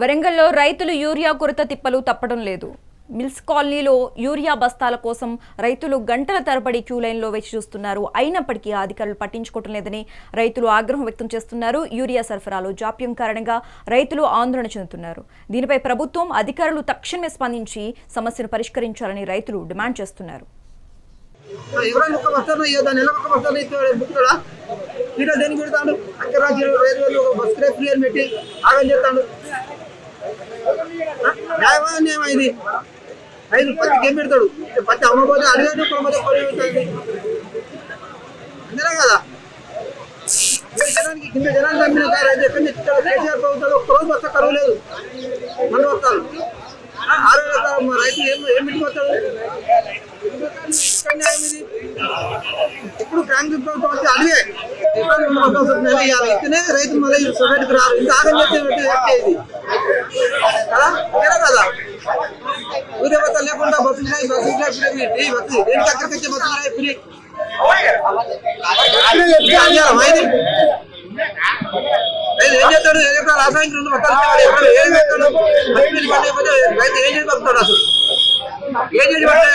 వరంగల్లో రైతులు యూరియా కొరత తిప్పలు తప్పడం లేదు. మిల్స్ కాలనీలో యూరియా బస్తాల కోసం రైతులు గంటల తరబడి క్యూ లైన్లో వేచి చూస్తున్నారు. అయినప్పటికీ అధికారులు పట్టించుకోవటం లేదని రైతులు ఆగ్రహం వ్యక్తం చేస్తున్నారు. యూరియా సరఫరాలో జాప్యం కారణంగా రైతులు ఆందోళన చెందుతున్నారు. దీనిపై ప్రభుత్వం అధికారులు తక్షణమే స్పందించి సమస్యను పరిష్కరించాలని రైతులు డిమాండ్ చేస్తున్నారు. ఇక్కడ దేనికి పెడతాడు అక్కడ బస్ పెట్టి ఆగం చేస్తాడు. న్యాయమా అన్యాయమా ఇది? ఐదు పత్తి ఏం పెడతాడు? పత్తి అమ్మపోతే అడిగాడు కొమ్మతే కొని పెడతాడు అంతేనా కదా? కింద జనానికి కింద జనానికి అమ్మిన కారు అయితే ఎక్కడి కేసీఆర్ ప్రభుత్వాలు ఒక్క రోజు వస్తా కరువు లేదు. మన వస్తారు ఆరు వేల ఎకరాలు రైతు ఏం ఏం పెట్టుకొస్తాడు? ఇప్పుడు కాంగ్రెస్ ప్రభుత్వం వచ్చి అడిగే. ఇతనే రైతు మళ్ళీ సొసైటీకి రారు. ఇంత ఆగం చేస్తే వ్యక్తి ఇది ఏం చేస్తాడు ఏ ఎకరాలు రాసాయనిక రెండు బస్తాలు ఇచ్చేవాడు ఎకరాలు ఏం చేస్తాడు బస్సు ఫ్రీ పని లేకపోతే రైతు ఏం చేసి బతుకుతాడు అసలు ఏం చేసి పడతాడు